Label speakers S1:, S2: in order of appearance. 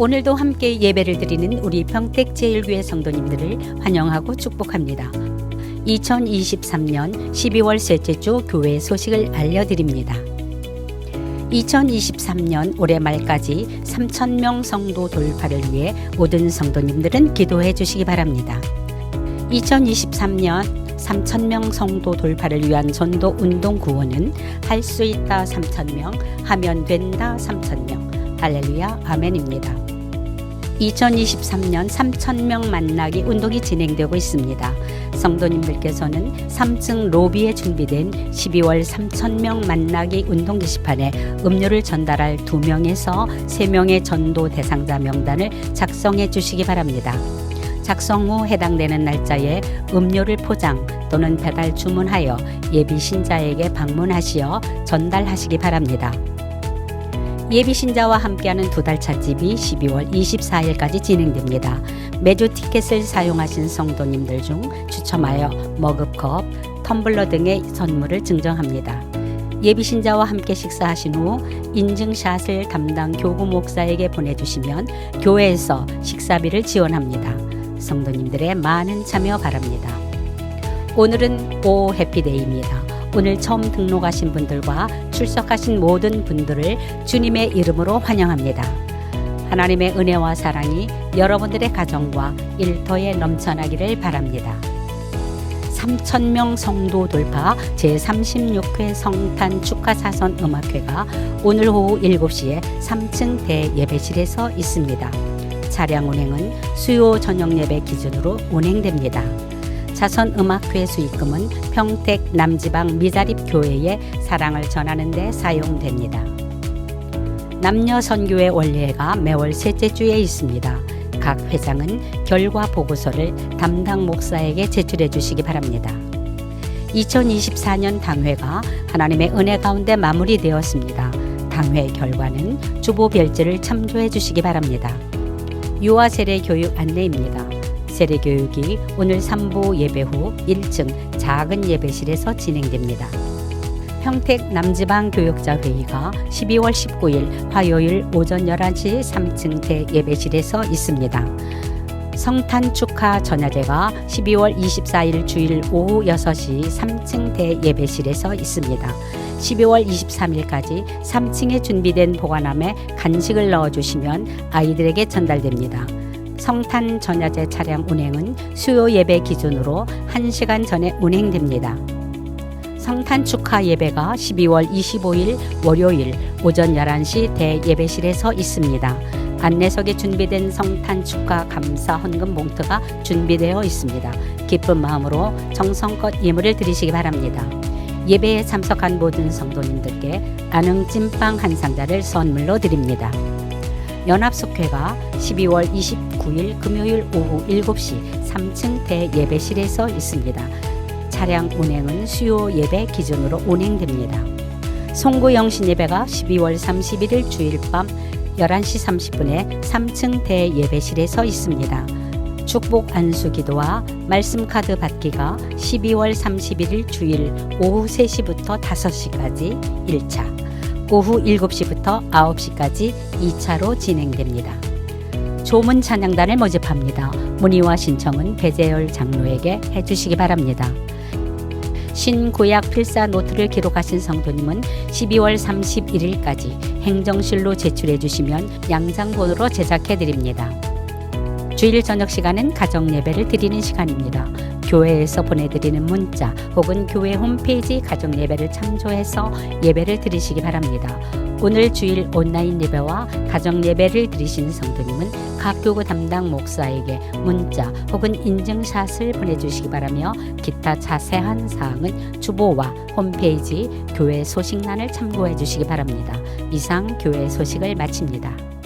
S1: 오늘도 함께 예배를 드리는 우리 평택 제일교회 성도님들을 환영하고 축복합니다. 2023년 12월 셋째 주 교회 소식을 알려드립니다. 2023년 올해 말까지 3,000명 성도 돌파를 위해 모든 성도님들은 기도해 주시기 바랍니다. 2023년 3,000명 성도 돌파를 위한 전도 운동 구호는 할 수 있다 3,000명, 하면 된다 3,000명. 할렐루야, 아멘입니다. 2023년 3,000명 만나기 운동이 진행되고 있습니다. 성도님들께서는 3층 로비에 준비된 12월 3,000명 만나기 운동 게시판에 음료를 전달할 2명에서 3명의 전도 대상자 명단을 작성해 주시기 바랍니다. 작성 후 해당되는 날짜에 음료를 포장 또는 배달 주문하여 예비 신자에게 방문하시어 전달하시기 바랍니다. 예비 신자와 함께하는 두 달 차집이 12월 24일까지 진행됩니다. 매주 티켓을 사용하신 성도님들 중 추첨하여 머그컵, 텀블러 등의 선물을 증정합니다. 예비 신자와 함께 식사하신 후 인증샷을 담당 교구 목사에게 보내주시면 교회에서 식사비를 지원합니다. 성도님들의 많은 참여 바랍니다. 오늘은 오 해피데이입니다. 오늘 처음 등록하신 분들과 출석하신 모든 분들을 주님의 이름으로 환영합니다. 하나님의 은혜와 사랑이 여러분들의 가정과 일터에 넘쳐나기를 바랍니다. 3천명 성도 돌파 제36회 성탄 축하 사선 음악회가 오늘 오후 7시에 3층 대예배실에서 있습니다. 차량 운행은 수요 저녁 예배 기준으로 운행됩니다. 자선 음악회 수익금은 평택 남지방 미자립 교회에 사랑을 전하는 데 사용됩니다. 남녀 선교회 원례회가 매월 셋째 주에 있습니다. 각 회장은 결과 보고서를 담당 목사에게 제출해 주시기 바랍니다. 2024년 당회가 하나님의 은혜 가운데 마무리되었습니다. 당회 결과는 주보 별지를 참조해 주시기 바랍니다. 유아 세례 교육 안내입니다. 세례 교육이 오늘 3부 예배 후 1층 작은 예배실에서 진행됩니다. 평택 남지방 교육자 회의가 12월 19일 화요일 오전 11시 3층 대예배실에서 있습니다. 성탄 축하 전야제가 12월 24일 주일 오후 6시 3층 대예배실에서 있습니다. 12월 23일까지 3층에 준비된 보관함에 간식을 넣어주시면 아이들에게 전달됩니다. 성탄 전야제 차량 운행은 수요 예배 기준으로 1시간 전에 운행됩니다. 성탄 축하 예배가 12월 25일 월요일 오전 11시 대예배실에서 있습니다. 안내석에 준비된 성탄 축하 감사 헌금 봉투가 준비되어 있습니다. 기쁜 마음으로 정성껏 예물을 드리시기 바랍니다. 예배에 참석한 모든 성도님들께 안흥 찐빵 한 상자를 선물로 드립니다. 연합숙회가 12월 29일 금요일 오후 7시 3층 대예배실에서 있습니다. 차량 운행은 수요 예배 기준으로 운행됩니다. 송구 영신 예배가 12월 31일 주일 밤 11시 30분에 3층 대예배실에서 있습니다. 축복 안수 기도와 말씀 카드 받기가 12월 31일 주일 오후 3시부터 5시까지 1차, 오후 7시부터 9시까지 2차로 진행됩니다. 조문 찬양단을 모집합니다. 문의와 신청은 배재열 장로에게 해주시기 바랍니다. 신구약 필사 노트를 기록하신 성도님은 12월 31일까지 행정실로 제출해 주시면 양장본으로 제작해 드립니다. 주일 저녁 시간은 가정 예배를 드리는 시간입니다. 교회에서 보내드리는 문자 혹은 교회 홈페이지 가정 예배를 참조해서 예배를 드리시기 바랍니다. 오늘 주일 온라인 예배와 가정 예배를 드리시는 성도님은 각 교구 담당 목사에게 문자 혹은 인증샷을 보내주시기 바라며 기타 자세한 사항은 주보와 홈페이지 교회 소식란을 참고해 주시기 바랍니다. 이상 교회 소식을 마칩니다.